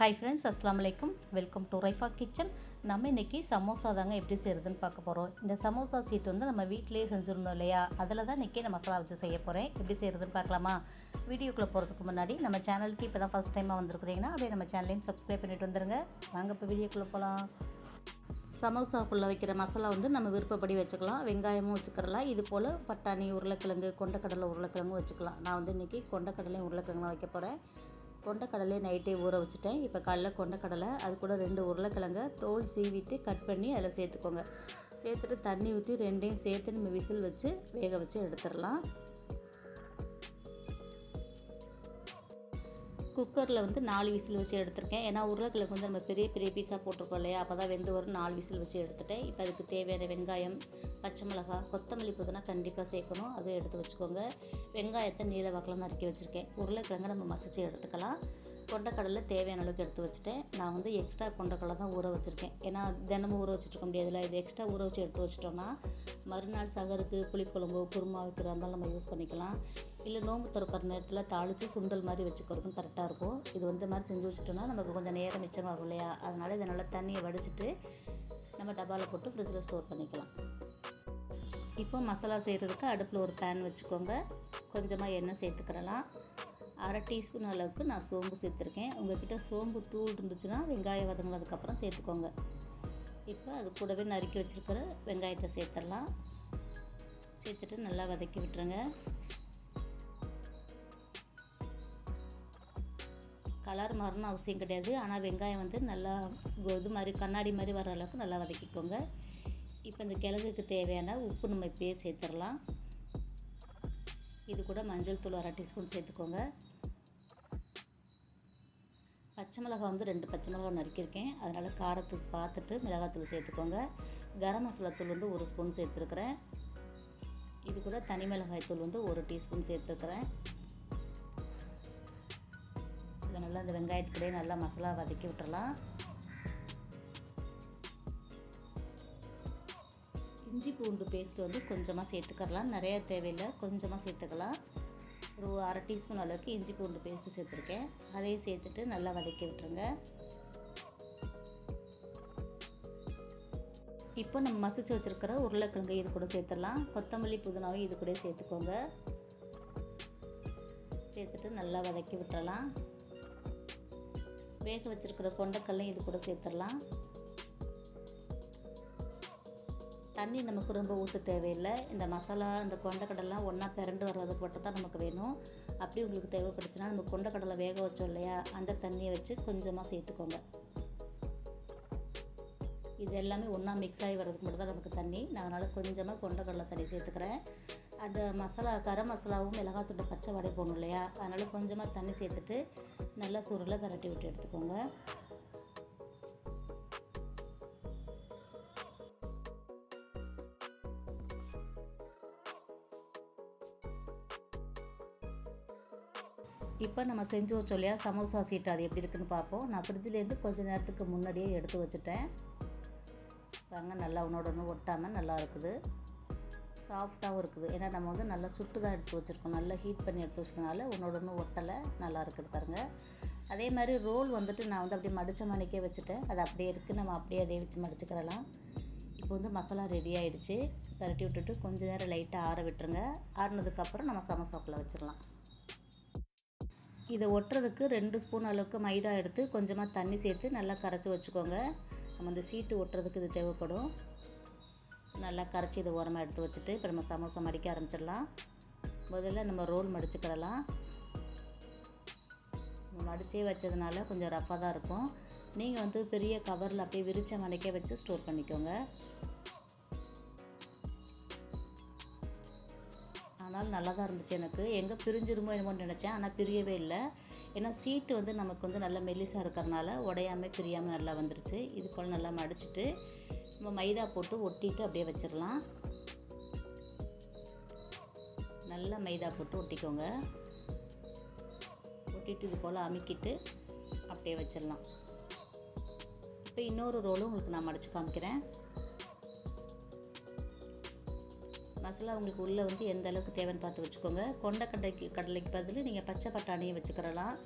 Hi friends அஸ்லாம் வலைக்கும் welcome to Raifa kitchen நம்ம இன்றைக்கி சமோசா தாங்க எப்படி செய்கிறதுன்னு பார்க்க போகிறோம் இந்த சமோசா சீட் வந்து நம்ம வீட்டிலேயே செஞ்சுருந்தோம் இல்லையா? அதில் தான் இன்றைக்கி நான் மசாலா வச்சு செய்ய போகிறேன் எப்படி செய்கிறதுன்னு பார்க்கலாமா? வீடியோக்குள்ளே போகிறதுக்கு முன்னாடி நம்ம சேனலுக்கு இப்போ தான் ஃபஸ்ட் டைமாக வந்திருக்கிறீங்கன்னா அப்படியே நம்ம சேனலையும் சப்ஸ்கிரைப் பண்ணிட்டு வந்துருங்க. வாங்க இப்போ வீடியோக்குள்ளே போகலாம் சமோசாக்குள்ளே வைக்கிற மசாலா வந்து நம்ம விருப்பப்படி வச்சுக்கலாம். வெங்காயமும் வச்சுக்கிறலாம். இது போல் பட்டாணி உருளைக்கிழங்கு கொண்டக்கடலை உருளைக்கிழங்கும் வச்சுக்கலாம். நான் வந்து இன்றைக்கி கொண்டக்கடலையும் உருளைக்கிழங்குலாம் வைக்க போகிறேன் கொண்டக்கடலையை நைட்டே ஊற வச்சுட்டேன். இப்போ காலைல கொண்டக்கடலை அது கூட ரெண்டு உருளைக்கிழங்க தோல் சீவிட்டு கட் பண்ணி அதில் சேர்த்துக்கோங்க. சேர்த்துட்டு தண்ணி ஊற்றி ரெண்டையும் சேர்த்து நம்ம விசில் வச்சு வேக வச்சு எடுத்துடலாம். குக்கரில் வந்து நாலு விசில் வச்சு எடுத்திருக்கேன். ஏன்னா உருளைக்கிழங்கு வந்து நம்ம பெரிய பெரிய பீஸாக போட்டிருக்கோம் இல்லையா? அப்போ தான் வெந்து வரும். நாலு விசில் வச்சு எடுத்துட்டேன். இப்போ அதுக்கு தேவையான வெங்காயம் பச்சை மிளகா கொத்தமல்லி புதுனா கண்டிப்பாக சேர்க்கணும். அதை எடுத்து வச்சுக்கோங்க. வெங்காயத்தை நீல வாக்கெலாம் நறுக்கி வச்சுருக்கேன். உருளைக்கிழங்கு நம்ம மசிச்சு எடுத்துக்கலாம். கொண்டக்கடலை தேவையான அளவுக்கு எடுத்து வச்சுட்டேன். நான் வந்து எக்ஸ்ட்ரா கொண்டக்கடலை தான் ஊற வச்சுருக்கேன். ஏன்னா தினமும் ஊற வச்சுருக்க முடியாதுல்ல. இது எக்ஸ்ட்ரா ஊற வச்சு எடுத்து வச்சிட்டோம்னா மறுநாள் சகருக்கு புளிக்குழம்பு குருமா வைக்கிறதா இருந்தாலும் நம்ம யூஸ் பண்ணிக்கலாம். இல்லை நோம்பு திறக்கிற நேரத்தில் தாளித்து சுண்டல் மாதிரி வச்சுக்கிறதுக்கும் கரெக்டாக இருக்கும். இது வந்து மாதிரி செஞ்சு வச்சுட்டோம்னா நமக்கு கொஞ்சம் நேரம் மிச்சமாகும் இல்லையா? அதனால் இதை நல்லா தண்ணியை வடிச்சிட்டு நம்ம டப்பாவில் போட்டு ஃப்ரிட்ஜில் ஸ்டோர் பண்ணிக்கலாம். இப்போ மசாலா செய்கிறதுக்கு அடுப்பில் ஒரு பேன் வச்சுக்கோங்க. கொஞ்சமாக எண்ணெய் சேர்த்துக்கிறலாம். அரை டீஸ்பூன் அளவுக்கு நான் சோம்பு சேர்த்துருக்கேன். உங்கள்கிட்ட சோம்பு தூள் இருந்துச்சுன்னா வெங்காயம் வதங்கினதுக்கப்புறம் சேர்த்துக்கோங்க. இப்போ அது கூடவே நறுக்கி வச்சுருக்கிற வெங்காயத்தை சேர்த்துடலாம். சேர்த்துட்டு நல்லா வதக்கி விட்டுருங்க. கலர் மாறணும் அவசியம் கிடையாது. ஆனால் வெங்காயம் வந்து நல்லா இது மாதிரி கண்ணாடி மாதிரி வர அளவுக்கு நல்லா வதக்கிக்கோங்க. இப்போ இந்த கிழங்குக்கு தேவையான உப்பு நம்ம இப்பயே சேர்த்துடலாம். இது கூட மஞ்சள் தூள் அரை டீஸ்பூன் சேர்த்துக்கோங்க. பச்சை மிளகா வந்து ரெண்டு பச்சை மிளகா நறுக்கியிருக்கேன். அதனால் காரத்துக்கு பார்த்துட்டு மிளகாத்தூள் சேர்த்துக்கோங்க. கரம் மசாலா தூள் வந்து ஒரு ஸ்பூன் சேர்த்துருக்குறேன். இது கூட தனி மிளகாய் தூள் வந்து ஒரு டீஸ்பூன் சேர்த்துருக்குறேன். இதை நல்லா இந்த வெங்காயத்துக்கூடே நல்லா மசாலா வதக்கி விட்டுறலாம். இஞ்சி பூண்டு பேஸ்ட் வந்து கொஞ்சமாக சேர்த்துக்கலாம் நிறைய தேவையில்லை கொஞ்சமாக சேர்த்துக்கலாம். ஒரு அரை டீஸ்பூன் அளவுக்கு இஞ்சி பூண்டு பேஸ்ட்டு சேர்த்துருக்கேன். அதையும் சேர்த்துட்டு நல்லா வதக்கி விட்டுருங்க. இப்போ நம்ம மசிச்சு வச்சுருக்கிற உருளைக்கிழங்கு இது கூட சேர்த்துடலாம். கொத்தமல்லி புதினாவும் இது கூட சேர்த்துக்கோங்க. சேர்த்துட்டு நல்லா வதக்கி விட்டுறலாம். வேக வச்சுருக்கிற கொண்டைக்கல்லையும் இது கூட சேர்த்துடலாம். தண்ணி நமக்கு ரொம்ப ஊற்ற தேவையில்லை. இந்த மசாலா இந்த கொண்டக்கடலாம் ஒன்றா பிறண்டு வர்றதுக்கு மட்டும் தான் நமக்கு வேணும். அப்படி உங்களுக்கு தேவைப்படுச்சுன்னா நம்ம கொண்டக்கடலை வேக வச்சோம் இல்லையா அந்த தண்ணியை வச்சு கொஞ்சமாக சேர்த்துக்கோங்க. இது எல்லாமே ஒன்றா மிக்ஸ் ஆகி வர்றதுக்கு மட்டும் தான் நமக்கு தண்ணி. நான் அதனால் கொஞ்சமாக கொண்டக்கடலை தண்ணி சேர்த்துக்கிறேன். அந்த மசாலா கரம் மசாலாவும் மிளகாத்தூட்டு பச்சை வடை போடணும் இல்லையா அதனால் கொஞ்சமாக தண்ணி சேர்த்துட்டு நல்லா சுருளை விரட்டி விட்டு எடுத்துக்கோங்க. இப்போ நம்ம செஞ்சு வச்சோம் இல்லையா? சமோசா சீட் அது எப்படி இருக்குன்னு பார்ப்போம். நான் ஃப்ரிட்ஜ்லேருந்து கொஞ்சம் நேரத்துக்கு முன்னாடியே எடுத்து வச்சுட்டேன். பாருங்க நல்லா உன்னோட ஒன்று ஒட்டாமல் நல்லா இருக்குது. சாஃப்டாகவும் இருக்குது. ஏன்னா நம்ம வந்து நல்லா சுட்டு தான் எடுத்து வச்சுருக்கோம். நல்லா ஹீட் பண்ணி எடுத்து வச்சதுனால உன்னோட ஒன்று ஒட்டலை நல்லா இருக்குது பாருங்கள் அதே மாதிரி ரோல் வந்துட்டு நான் வந்து அப்படியே மடித்த மணிக்கே வச்சுட்டேன். அது அப்படியே இருக்குது நம்ம அப்படியே அதே வச்சு மடிச்சுக்கிறலாம். இப்போ வந்து மசாலா ரெடி ஆகிடுச்சு பரட்டி விட்டுட்டு கொஞ்சம் நேரம் லைட்டாக ஆற விட்டுருங்க. ஆறுனதுக்கப்புறம் நம்ம சமோசாக்குள்ளே வச்சிடலாம். இதை ஒட்டுறதுக்கு ரெண்டு ஸ்பூன் அளவுக்கு மைதா எடுத்து கொஞ்சமாக தண்ணி சேர்த்து நல்லா கரைச்சி வச்சுக்கோங்க. நம்ம இந்த சீட்டு ஒட்டுறதுக்கு இது தேவைப்படும். நல்லா கரைச்சி இதை உரமாக எடுத்து வச்சுட்டு இப்போ நம்ம சமோசா மடிக்க ஆரம்பிச்சிடலாம். முதல்ல நம்ம ரோல் மடிச்சுக்கிறலாம் மடிச்சே வச்சதுனால கொஞ்சம் ரஃப்பாக தான் இருக்கும். நீங்கள் வந்து பெரிய கவரில் அப்படியே விரிச்ச மடிக்க வச்சு ஸ்டோர் பண்ணிக்கோங்க. ஆனால் நல்லா தான் இருந்துச்சு எனக்கு. எங்கே பிரிஞ்சிருமோ என்னமோன்னு நினச்சேன் ஆனால் பிரியவே இல்லை. ஏன்னா சீட்டு வந்து நமக்கு வந்து நல்லா மெல்லிசாக இருக்கிறனால உடையாமல் பிரியாமல் நல்லா வந்துருச்சு. இது போல் நல்லா மடிச்சுட்டு நம்ம மைதா போட்டு ஒட்டிட்டு அப்படியே வச்சிடலாம். நல்லா மைதா போட்டு ஒட்டிக்கோங்க. ஒட்டிட்டு இது போல் அமுக்கிட்டு அப்படியே வச்சிடலாம். இப்போ இன்னொரு ரோலும் உங்களுக்கு நான் மடித்து காமிக்கிறேன். மசாலா உங்களுக்கு உள்ளே வந்து எந்த அளவுக்கு தேவைன்னு பார்த்து வச்சுக்கோங்க. கொண்டை கடலைக்கு கடலைக்கு பதில் நீங்கள் பச்சை பட்டாணியை வச்சுக்கிறலாம்.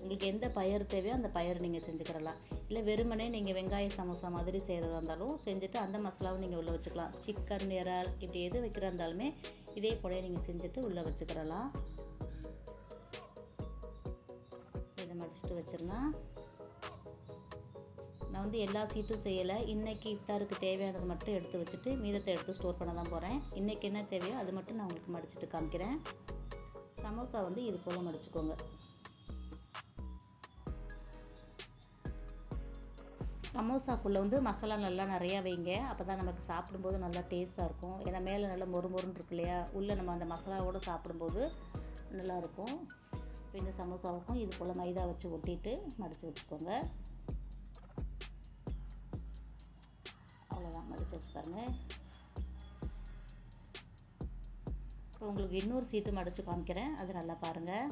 உங்களுக்கு எந்த பயிர் தேவையோ அந்த பயிர் நீங்கள் செஞ்சுக்கிறலாம். இல்லை வெறுமனே நீங்கள் வெங்காய சமோசா மாதிரி செய்கிறதா இருந்தாலும் செஞ்சுட்டு அந்த மசாலாவும் நீங்கள் உள்ளே வச்சுக்கலாம். சிக்கன் இறால் இப்படி எது வைக்கிறதா இருந்தாலுமே இதே போல நீங்கள் செஞ்சுட்டு உள்ளே வச்சுக்கிறலாம். இதை மடிச்சுட்டு வச்சிடலாம். நான் வந்து எல்லா சீட்டும் செய்யலை. இன்றைக்கி இஃப்தாருக்கு தேவையானது மட்டும் எடுத்து வச்சுட்டு மீதத்தை எடுத்து ஸ்டோர் பண்ண தான் போகிறேன் இன்றைக்கி என்ன தேவையோ அது மட்டும் நான் உங்களுக்கு மடிச்சுட்டு காமிக்கிறேன். சமோசா வந்து இது போல் மடிச்சுக்கோங்க. சமோசாக்குள்ளே வந்து மசாலா நல்லா நிறையா வைங்க. அப்போ தான் நமக்கு சாப்பிடும்போது நல்லா டேஸ்ட்டாக இருக்கும். ஏன்னா மேலே நல்லா மொறு மொறுன்னு இருக்கு இல்லையா? உள்ளே நம்ம அந்த மசாலாவோடு சாப்பிடும்போது நல்லாயிருக்கும் இப்போ இந்த சமோசாவுக்கும் இது போல் மைதா வச்சு ஒட்டிட்டு மடித்து வச்சுக்கோங்க. அவ்வளோதான் வச்சு பாருங்கள் இப்போ உங்களுக்கு இன்னொரு சீட்டு மடித்து காமிக்கிறேன். அது நல்லா பாருங்கள்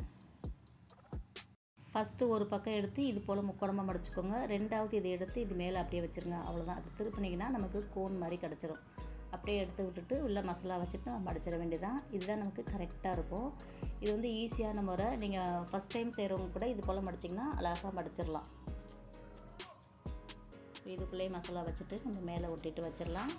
ஃபஸ்ட்டு ஒரு பக்கம் எடுத்து இது போல் முக்கோணமாக மடிச்சுக்கோங்க. ரெண்டாவது இதை எடுத்து இது மேலே அப்படியே வச்சுருங்க. அவ்வளோதான் அப்படி திருப்பினீங்கன்னா நமக்கு கோன் மாதிரி கிடச்சிரும். அப்படியே எடுத்து விட்டுட்டு உள்ள மசாலா வச்சுட்டு நம்ம மடிச்சிட வேண்டியதான் இதுதான் நமக்கு கரெக்டாக இருக்கும். இது வந்து ஈஸியான முறை. நீங்கள் ஃபஸ்ட் டைம் செய்கிறவங்க கூட இது போல் மடிச்சிங்கன்னா அழகாக மடிச்சிடலாம். இதுக்குள்ளேயே மசாலா வச்சுட்டு நம்ம மேலே ஒட்டிட்டு வச்சிடலாம்.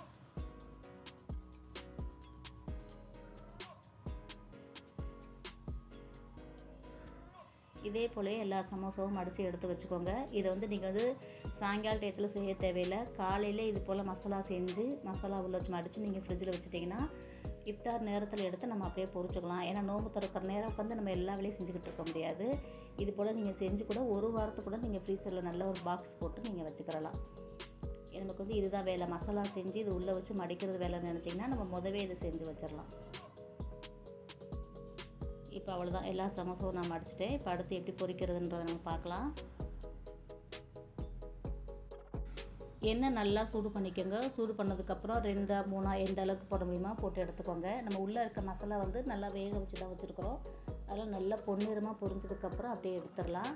இதே போல எல்லா சமோசாவும் அடித்து எடுத்து வச்சுக்கோங்க. இதை வந்து நீங்கள் வந்து சாயங்கால டயத்தில் செய்ய தேவையில்லை. காலையில் இது போல் மசாலா செஞ்சு மசாலா உள்ள வச்சு மடித்து நீங்கள் ஃப்ரிட்ஜில் வச்சுட்டிங்கன்னா இஃப்தார் நேரத்தில் எடுத்து நம்ம அப்படியே பொரிச்சுக்கலாம் ஏன்னா நோம்பு திறக்கிற நேரம் உட்காந்து நம்ம எல்லா வேலையும் செஞ்சுக்கிட்டு இருக்க முடியாது. இது போல் நீங்கள் செஞ்சு கூட ஒரு வாரத்துக்கு கூட நீங்கள் ஃப்ரீசரில் நல்ல ஒரு பாக்ஸ் போட்டு நீங்கள் வச்சுக்கிறலாம் நமக்கு வந்து இதுதான் வேலை. மசாலா செஞ்சு இது உள்ளே வச்சு மடிக்கிறது வேலைன்னு நினச்சிங்கன்னா நம்ம முதவே இதை செஞ்சு வச்சிடலாம். இப்போ அவ்வளோதான் எல்லா சமோசாவும் நான் மடிச்சிட்டேன். இப்போ அடுத்து எப்படி பொரிக்கிறதுன்றதை நம்ம பார்க்கலாம். எண்ணெய் நல்லா சூடு பண்ணிக்கோங்க. சூடு பண்ணதுக்கப்புறம் ரெண்டா மூணா எந்த அளவுக்கு போட முடியுமா போட்டு எடுத்துக்கோங்க. நம்ம உள்ளே இருக்க மசாலா வந்து நல்லா வேக வச்சு தான் வச்சுருக்குறோம். அதெல்லாம் நல்லா பொன்னிறமாக பொரிஞ்சதுக்கப்புறம் அப்படியே எடுத்துடலாம்.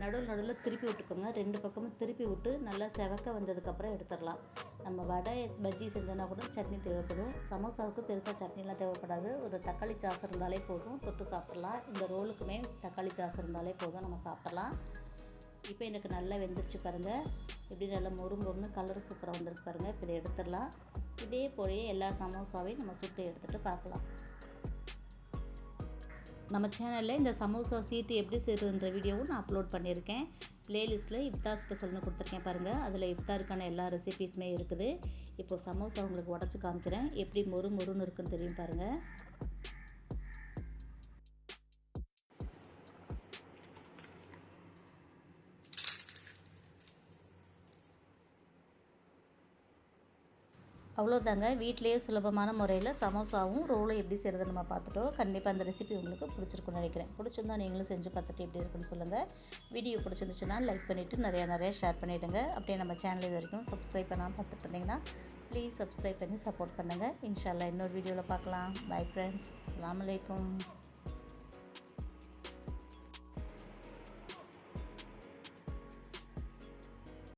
நடுவில் நடுவில் திருப்பி விட்டுக்கோங்க. ரெண்டு பக்கமும் திருப்பி விட்டு நல்லா செவக்க வந்ததுக்கப்புறம் எடுத்துடலாம். நம்ம வடை பஜ்ஜி செஞ்சோன்னா கூட சட்னி தேவைப்படும். சமோசாவுக்கு பெருசாக சட்னிலாம் தேவைப்படாது. ஒரு தக்காளி சாஸ் இருந்தாலே போதும். தொட்டு சாப்பிட்லாம். இந்த ரோலுக்குமே தக்காளி சாஸ் இருந்தாலே போதும். நம்ம சாப்பிட்லாம். இப்போ எனக்கு நல்லா வெந்துருச்சு பாருங்கள் இப்படி நல்லா மொறு மொறுன்னு கலர் சூப்பராக வந்திருக்கு பாருங்கள் இப்போ இதை எடுத்துடலாம். இதே போலயே எல்லா சமோசாவையும் நம்ம சுட்டு எடுத்துகிட்டு பார்க்கலாம். நம்ம சேனலில் இந்த சமோசா சீட்டு எப்படி செய்கிறதுன்ற வீடியோவும் நான் அப்லோட் பண்ணியிருக்கேன். ப்ளேலிஸ்ட்டில் இஃப்தார் ஸ்பெஷல்னு கொடுத்துருக்கேன் பாருங்கள் அதில் இஃப்தாருக்கான எல்லா ரெசிபீஸுமே இருக்குது. இப்போ சமோசா உங்களுக்கு உடச்சி காமிக்கிறேன். எப்படி மொறு மொறுன்னு இருக்குன்னு தெரியும் பாருங்கள் அவ்வளோதாங்க. வீட்டிலேயே சுலபமான முறையில் சமோசாவும் ரோலும் எப்படி செய்கிறது நம்ம பார்த்துட்டோம். கண்டிப்பாக அந்த ரெசிபி உங்களுக்கு பிடிச்சிருக்குன்னு நினைக்கிறேன். பிடிச்சிருந்தா நீங்களும் செஞ்சு பார்த்துட்டு எப்படி இருக்குன்னு சொல்லுங்கள் வீடியோ பிடிச்சிருந்துச்சுன்னா லைக் பண்ணிவிட்டு நிறையா நிறையா ஷேர் பண்ணிவிடுங்க அப்படியே நம்ம சேனல் இது வரைக்கும் சப்ஸ்கிரைப் பண்ணாமல் பார்த்துட்டு இருந்தீங்கன்னா ப்ளீஸ் சப்ஸ்கிரைப் பண்ணி சப்போர்ட் பண்ணுங்கள் இன்ஷால்லா இன்னொரு வீடியோவில் பார்க்கலாம். பை ஃப்ரெண்ட்ஸ் அஸ்லாம் வலைக்கம்